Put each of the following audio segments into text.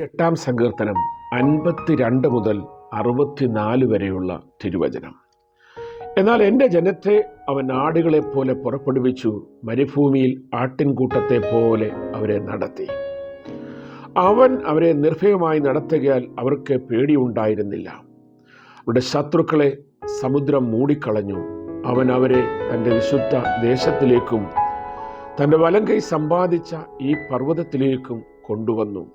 എട്ടാം സങ്കീർത്തനം അൻപത്തിരണ്ട് മുതൽ അറുപത്തിനാല് വരെയുള്ള തിരുവചനം. എന്നാൽ എന്റെ ജനത്തെ അവൻ ആടുകളെ പോലെ പുറപ്പെടുവിച്ചു മരുഭൂമിയിൽ ആട്ടിൻകൂട്ടത്തെ പോലെ അവരെ നടത്തി. അവൻ അവരെ നിർഭയമായി നടത്തുകയാൽ അവർക്ക് പേടിയുണ്ടായിരുന്നില്ല. അവരുടെ ശത്രുക്കളെ സമുദ്രം മൂടിക്കളഞ്ഞു. അവൻ അവരെ തന്റെ വിശുദ്ധ ദേശത്തിലേക്കും തന്റെ വലം കൈ സമ്പാദിച്ച ഈ പർവതത്തിലേക്കും കൊണ്ടുവന്നു.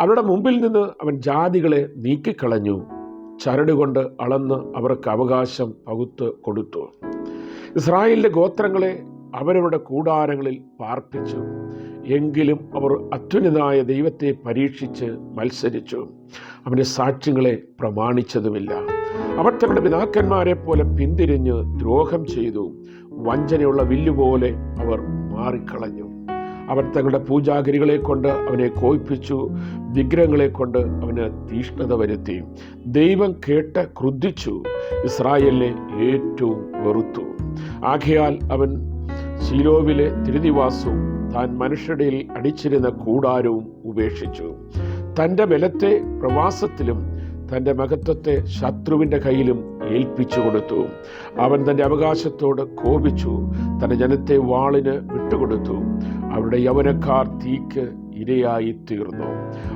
അവരുടെ മുമ്പിൽ നിന്ന് അവൻ ജാതികളെ നീക്കിക്കളഞ്ഞു. ചരടുകൊണ്ട് അളന്ന് അവർക്ക് അവകാശം പകുത്ത് കൊടുത്തു. ഇസ്രായേലിന്റെ ഗോത്രങ്ങളെ അവരവരുടെ കൂടാരങ്ങളിൽ പാർപ്പിച്ചു. എങ്കിലും അവർ അത്യുന്നതായ ദൈവത്തെ പരീക്ഷിച്ച് മത്സരിച്ചു. അവന്റെ സാക്ഷ്യങ്ങളെ പ്രമാണിച്ചതുമില്ല. അവർ തങ്ങളുടെ പിതാക്കന്മാരെ പോലെ പിന്തിരിഞ്ഞ് ദ്രോഹം ചെയ്തു. വഞ്ചനയുള്ള വില്ലുപോലെ അവർ മാറിക്കളഞ്ഞു. അവർ തങ്ങളുടെ പൂജാഗിരികളെ കൊണ്ട് അവനെ കോയിപ്പിച്ചു വിഗ്രഹങ്ങളെ കൊണ്ട് അവന് തീഷ്ണത വരുത്തി. ദൈവം കേട്ട് ക്രുദ്ധിച്ചു. ഇസ്രായേലിനെ ഏറ്റവും വെറുത്തു. ആകയാൽ അവൻ ശീലോവിലെ തിരുനിവാസവും താൻ മനുഷ്യരുടെ അടിച്ചിരുന്ന കൂടാരവും ഉപേക്ഷിച്ചു. തന്റെ ബലത്തെ പ്രവാസത്തിലും തന്റെ മഹത്വത്തെ ശത്രുവിന്റെ കയ്യിലും ഏൽപ്പിച്ചു കൊടുത്തു. അവൻ തന്റെ അവകാശത്തോട് കോപിച്ചു. തന്റെ ജനത്തെ വാളിന് വിട്ടുകൊടുത്തു. അവരുടെ യൗവനക്കാർ തീക്ക് ഇരയായി തീർന്നു.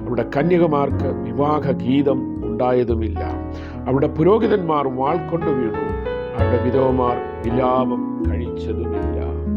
അവരുടെ കന്യകമാർക്ക് വിവാഹ ഗീതം ഉണ്ടായതുമില്ല. അവരുടെ പുരോഹിതന്മാർ വാൾ കൊണ്ടു വീണു. അവരുടെ വിധവമാർ വിലാപം കഴിച്ചതുമില്ല.